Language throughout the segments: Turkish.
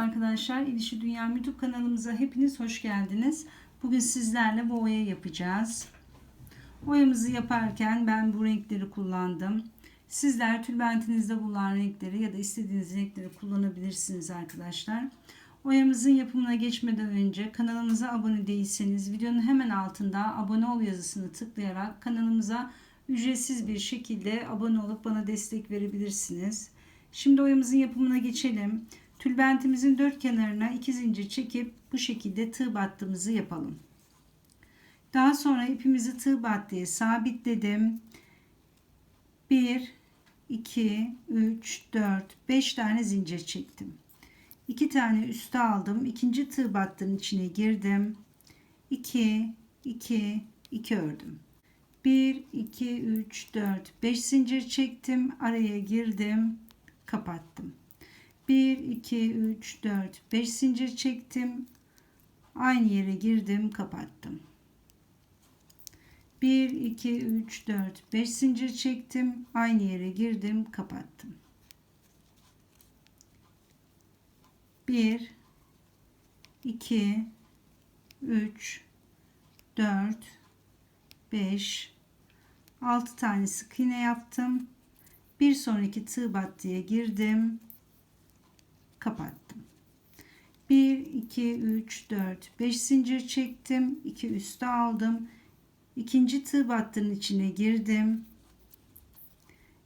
arkadaşlar. İlişi Dünya YouTube kanalımıza hepiniz hoş geldiniz. Bugün sizlerle bu oya yapacağız. Oyamızı yaparken ben bu renkleri kullandım. Sizler tülbentinizde bulunan renkleri ya da istediğiniz renkleri kullanabilirsiniz arkadaşlar. Oyamızın yapımına geçmeden önce kanalımıza abone değilseniz videonun hemen altında abone ol yazısını tıklayarak kanalımıza ücretsiz bir şekilde abone olup bana destek verebilirsiniz. Şimdi oyamızın yapımına geçelim. Tülbentimizin dört kenarına iki zincir çekip bu şekilde tığ battığımızı yapalım. Daha sonra ipimizi tığ battıya sabitledim. 1 2 3 4 5 tane zincir çektim. 2 tane üste aldım. İkinci tığ battının içine girdim. 2 2 2 ördüm. 1 2 3 4 5 zincir çektim. Araya girdim. Kapattım. 1 2 3 4 5 zincir çektim. Aynı yere girdim, kapattım. 1 2 3 4 5 zincir çektim. Aynı yere girdim, kapattım. 1 2 3 4 5 6 tane sık iğne yaptım. Bir sonraki tığ battıya girdim. Kapattım. 1 2 3 4 5 zincir çektim. 2 üste aldım. İkinci tığ battının içine girdim.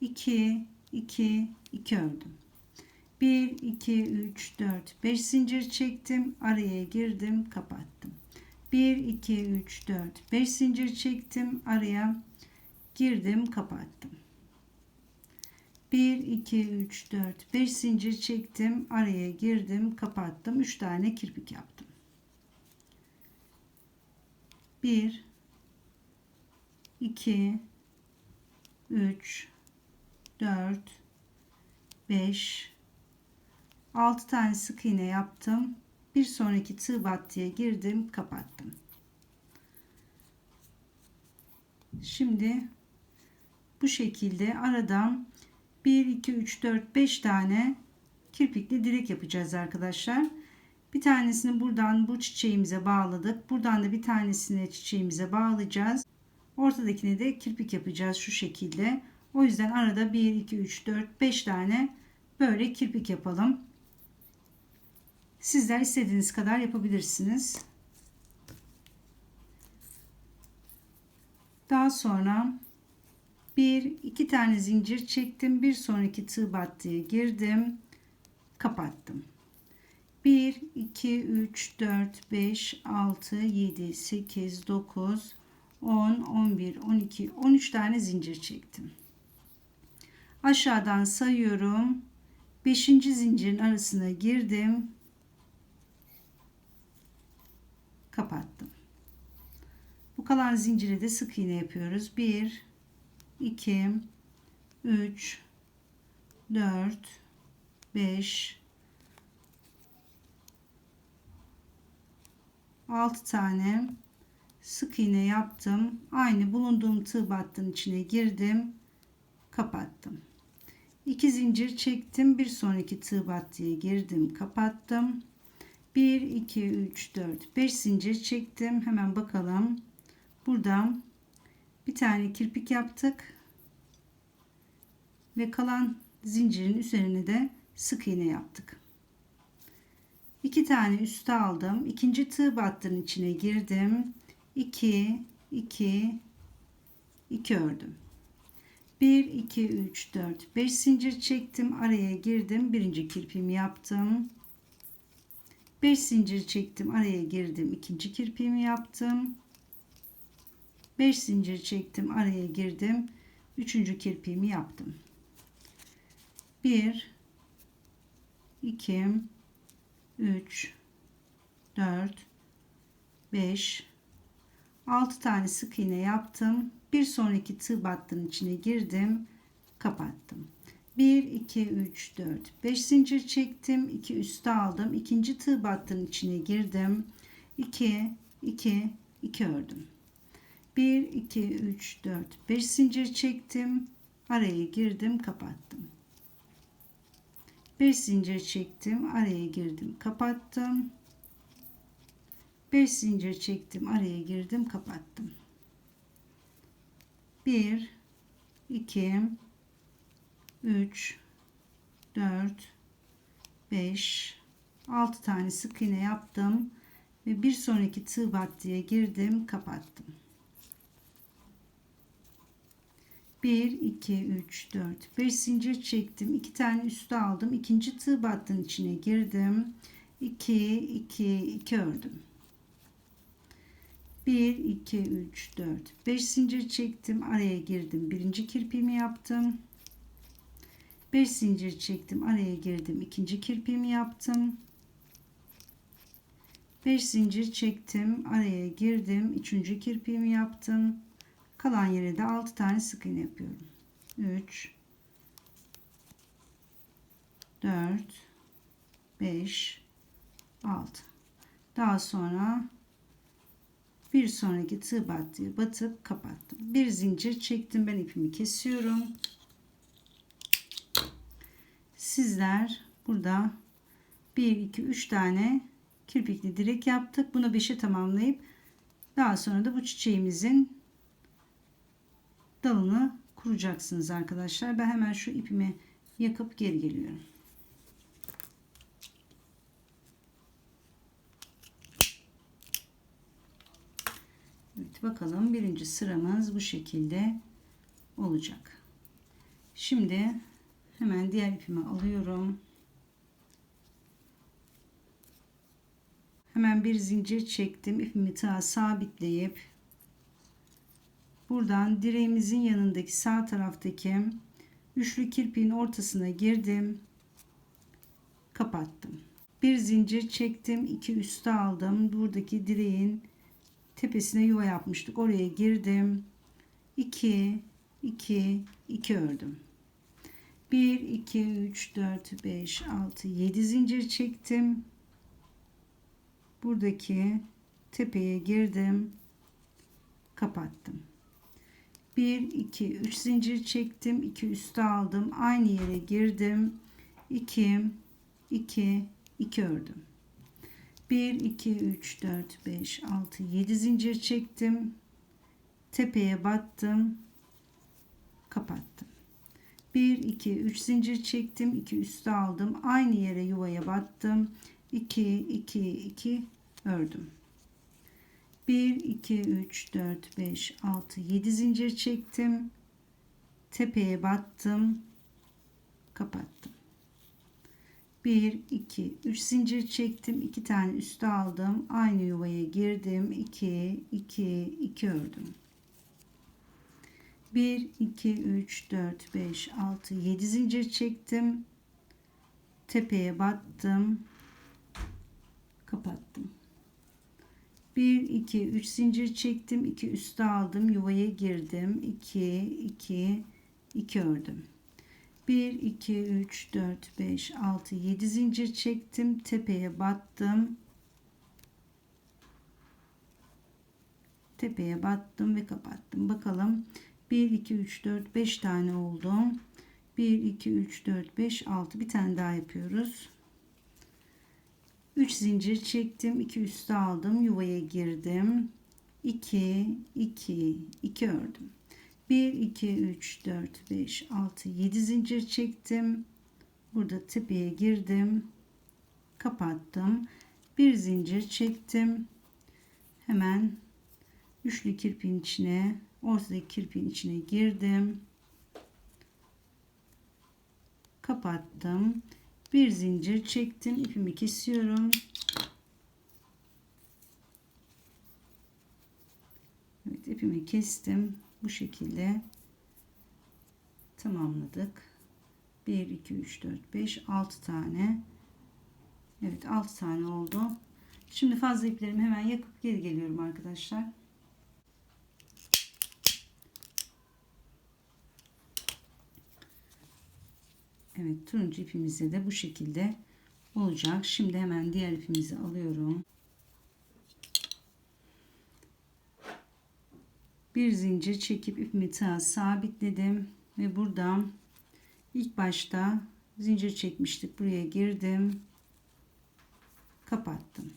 2 2 2 ördüm. 1 2 3 4 5 zincir çektim. Araya girdim, kapattım. 1 2 3 4 5 zincir çektim. Araya girdim, kapattım. 1 2 3 4 5 zincir çektim araya girdim kapattım 3 tane kirpik yaptım. 1 2 3 4 5 6 tane sık iğne yaptım. Bir sonraki tığ battıya girdim kapattım. Şimdi bu şekilde aradan 1 2 3 4 5 tane kirpikli direk yapacağız arkadaşlar. Bir tanesini buradan bu çiçeğimize bağladık. Buradan da bir tanesini çiçeğimize bağlayacağız. Ortadakine de kirpik yapacağız şu şekilde. O yüzden arada 1 2 3 4 5 tane böyle kirpik yapalım. Sizler istediğiniz kadar yapabilirsiniz. Daha sonra bir iki tane zincir çektim. Bir sonraki tığ battıya girdim. Kapattım. 1 2 3 4 5 6 7 8 9 10 11 12 13 tane zincir çektim. Aşağıdan sayıyorum. 5. zincirin arasına girdim. Kapattım. Bu kalan zincire de sık iğne yapıyoruz. 1 2 3 4 5 6 tane sık iğne yaptım. Aynı bulunduğum tığ battının içine girdim. Kapattım. 2 zincir çektim. Bir sonraki tığ battıya girdim. Kapattım. 1 2 3 4 5 zincir çektim. Hemen bakalım. Buradan bir tane kirpik yaptık ve kalan zincirin üzerine de sık iğne yaptık. İki tane üste aldım. İkinci tığ battının içine girdim. 2 2 2 ördüm. 1 2 3 4 5 zincir çektim. Araya girdim. Birinci kirpiğimi yaptım. 5 zincir çektim. Araya girdim. ikinci kirpiğimi yaptım. 5 zincir çektim araya girdim. Üçüncü kirpiğimi yaptım. 1 2 3 4 5 6 tane sık iğne yaptım. Bir sonraki tığ battının içine girdim kapattım. 1 2 3 4 5 zincir çektim. 2 üste aldım. İkinci tığ battının içine girdim. 2 2 2 ördüm 1 2 3 4 5 zincir çektim. Araya girdim kapattım. 5 zincir çektim araya girdim kapattım. 5 zincir çektim araya girdim kapattım. 1 2 3 4 5 6 tane sık iğne yaptım ve bir sonraki tığ battıya girdim kapattım 1 2 3 4 5 zincir çektim. 2 tane üstü aldım. İkinci tığ battının içine girdim. 2 2 2 ördüm. 1 2 3 4 5 zincir çektim. Araya girdim. Birinci kirpiğimi yaptım. 5 zincir çektim. Araya girdim. İkinci kirpiğimi yaptım. 5 zincir çektim. Araya girdim. Üçüncü kirpiğimi yaptım kalan yere de 6 tane sık iğne yapıyorum. 3 4 5 6 daha sonra bir sonraki tığ battıya batıp kapattım. Bir zincir çektim ben ipimi kesiyorum. Sizler burada 1 2 3 tane kirpikli direk yaptık. Bunu 5'e tamamlayıp daha sonra da bu çiçeğimizin dalını kuracaksınız arkadaşlar ben hemen şu ipimi yakıp geri geliyorum Evet bakalım birinci sıramız bu şekilde olacak. Şimdi hemen diğer ipimi alıyorum. Hemen bir zincir çektim. ipimi tığa sabitleyip buradan direğimizin yanındaki sağ taraftaki üçlü kirpiğin ortasına girdim. Kapattım. Bir zincir çektim. iki üstü aldım. Buradaki direğin tepesine yuva yapmıştık. Oraya girdim. 2 2 2 ördüm. 1 2 3 4 5 6 7 zincir çektim. Buradaki tepeye girdim. Kapattım. 1 2 3 zincir çektim. 2 üstü aldım. Aynı yere girdim. 2 2 2 ördüm. 1 2 3 4 5 6 7 zincir çektim tepeye battım kapattım 1 2 3 zincir çektim 2 üstü aldım aynı yere yuvaya battım 2 2 2 ördüm 1 2 3 4 5 6 7 zincir çektim. Tepeye battım. Kapattım. 1 2 3 zincir çektim. 2 tane üstü aldım. Aynı yuvaya girdim. 2 2 2 ördüm. 1 2 3 4 5 6 7 zincir çektim. Tepeye battım. Kapattım 1 2 3 zincir çektim 2 üstü aldım yuvaya girdim 2 2 2 ördüm. 1 2 3 4 5 6 7 zincir çektim tepeye battım. Tepeye battım ve kapattım. Bakalım. 1 2 3 4 5 tane oldu. 1 2 3 4 5 6 bir tane daha yapıyoruz 3 zincir çektim 2 üstü aldım yuvaya girdim. 2 2 2 ördüm. 1 2 3 4 5 6 7 zincir çektim. Burada tepeye girdim kapattım. Bir zincir çektim. Hemen üçlü kirpiğin içine ortadaki kirpiğin içine girdim. Kapattım bir zincir çektim ipimi kesiyorum. Evet ipimi kestim. Bu şekilde tamamladık. 1 2 3 4 5 6 tane. Evet 6 tane oldu. Şimdi fazla iplerimi hemen yakıp geri geliyorum arkadaşlar Evet turuncu ipimizde de bu şekilde olacak şimdi hemen diğer ipimizi alıyorum bir zincir çekip ipimi tığa sabitledim ve buradan ilk başta zincir çekmiştik. Buraya girdim. Kapattım.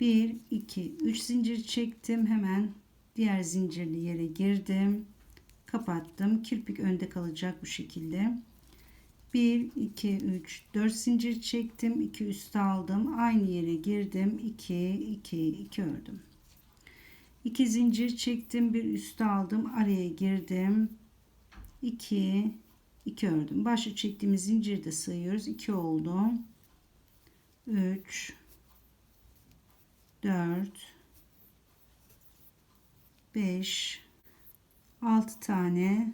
1 2 3 zincir çektim. Hemen diğer zincirli yere girdim. Kapattım. Kirpik önde kalacak bu şekilde. 1 2 3 4 zincir çektim. 2 üstü aldım. Aynı yere girdim. 2 2 2 ördüm. 2 zincir çektim. Bir üstü aldım. Araya girdim. 2 2 ördüm. Başta çektiğimiz zinciri de sayıyoruz. 2 oldu. 3 4 5 6 tane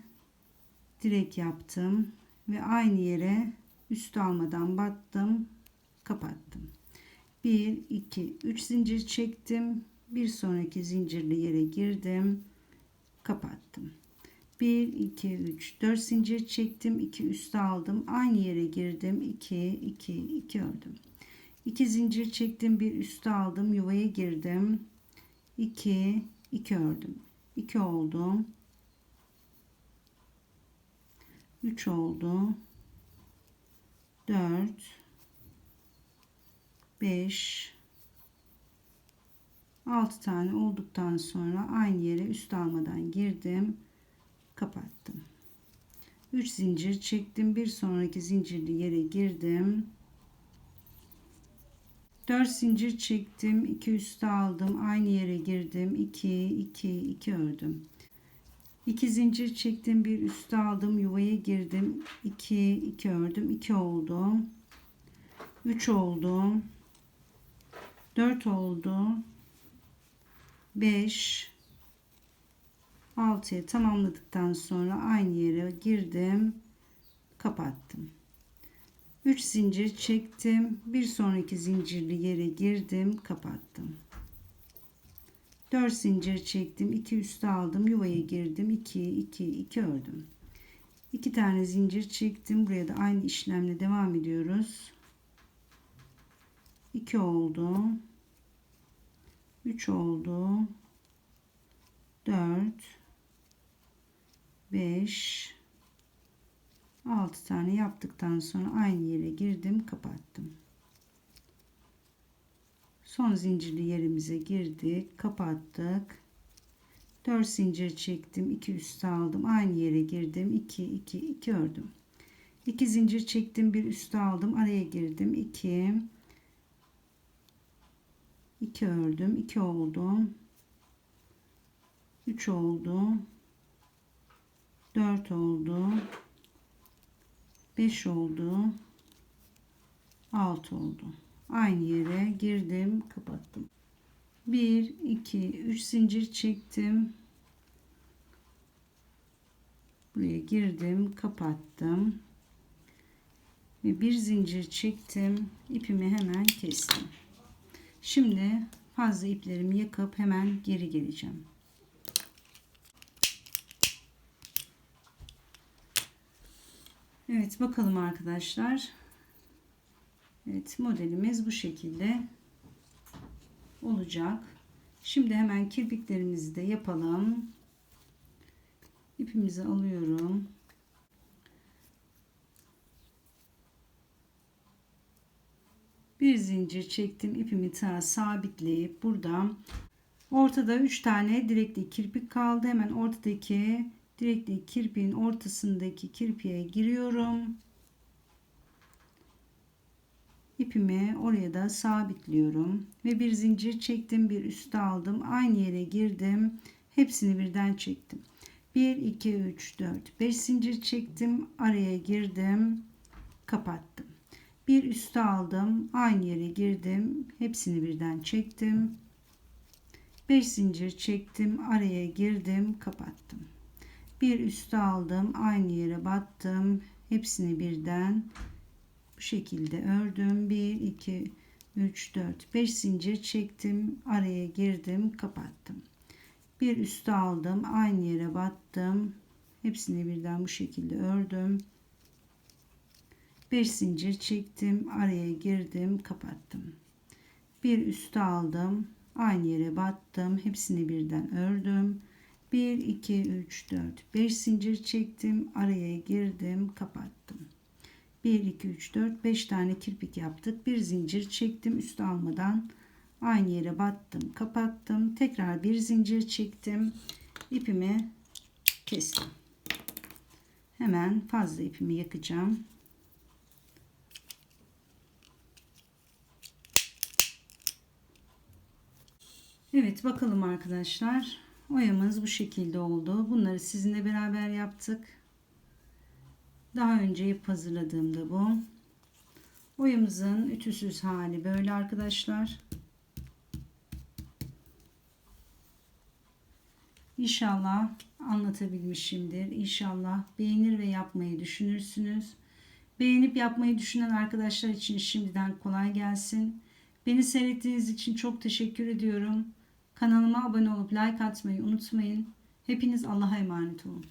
direk yaptım ve aynı yere üst almadan battım kapattım. 1 2 3 zincir çektim. Bir sonraki zincirli yere girdim kapattım. 1 2 3 4 zincir çektim. 2 üst aldım. Aynı yere girdim. 2 2 2 ördüm. 2 zincir çektim. Bir üst aldım. Yuvaya girdim. 2 2 ördüm. 2 oldu 3 oldu. 4 5 6 tane olduktan sonra aynı yere üst almadan girdim. Kapattım. 3 zincir çektim. Bir sonraki zincirli yere girdim. 4 zincir çektim. 2 üstü aldım. Aynı yere girdim. 2 2 2 ördüm 2 zincir çektim bir üstü aldım yuvaya girdim. 2 2 ördüm 2 oldu. 3 oldu. 4 oldu. 5 6'ya tamamladıktan sonra aynı yere girdim kapattım. 3 zincir çektim bir sonraki zincirli yere girdim kapattım 4 zincir çektim 2 üstü aldım yuvaya girdim 2 2 2 ördüm. 2 tane zincir çektim buraya da aynı işlemle devam ediyoruz. 2 oldu 3 oldu 4 5 6 tane yaptıktan sonra aynı yere girdim kapattım son zincirli yerimize girdik kapattık. 4 zincir çektim 2 üstü aldım. Aynı yere girdim 2 2 2 ördüm. 2 zincir çektim bir üstü aldım. Araya girdim 2 2 ördüm 2 oldu 3 oldu. 4 oldu. 5 oldu. 6 oldu aynı yere girdim kapattım. 1 2 3 zincir çektim. Buraya girdim kapattım. Ve bir zincir çektim ipimi hemen kestim. Şimdi fazla iplerimi yakıp hemen geri geleceğim. Evet bakalım arkadaşlar. Evet modelimiz bu şekilde olacak. Şimdi hemen kirpiklerimizi de yapalım. İpimizi alıyorum. Bir zincir çektim. ipimi ta sabitleyip buradan ortada 3 tane direkli kirpik kaldı. Hemen ortadaki direkli kirpiğin ortasındaki kirpiğe giriyorum. İpimi oraya da sabitliyorum ve bir zincir çektim, bir üstü aldım. Aynı yere girdim. Hepsini birden çektim. 1 2 3 4 5 zincir çektim, araya girdim, kapattım. Bir üstü aldım, aynı yere girdim. Hepsini birden çektim. 5 zincir çektim, araya girdim, kapattım bir üstü aldım aynı yere battım hepsini birden bu şekilde ördüm. 1 2 3 4 5 zincir çektim. Araya girdim kapattım. Bir üstü aldım aynı yere battım. Hepsini birden bu şekilde ördüm. 5 zincir çektim araya girdim kapattım. Bir üstü aldım aynı yere battım. Hepsini birden ördüm. 1 2 3 4 5 zincir çektim araya girdim kapattım 1 2 3 4 5 tane kirpik yaptık. Bir zincir çektim üst almadan. Aynı yere battım, kapattım. Tekrar bir zincir çektim. ipimi kestim. Hemen fazla ipimi yakacağım. Evet bakalım arkadaşlar. Oyamız bu şekilde oldu. Bunları sizinle beraber yaptık. Daha önce ip hazırladığımda bu. Oyamızın ütüsüz hali böyle arkadaşlar. İnşallah anlatabilmişimdir. İnşallah beğenir ve yapmayı düşünürsünüz. Beğenip yapmayı düşünen arkadaşlar için şimdiden kolay gelsin. Beni seyrettiğiniz için çok teşekkür ediyorum. Kanalıma abone olup like atmayı unutmayın. Hepiniz Allah'a emanet olun.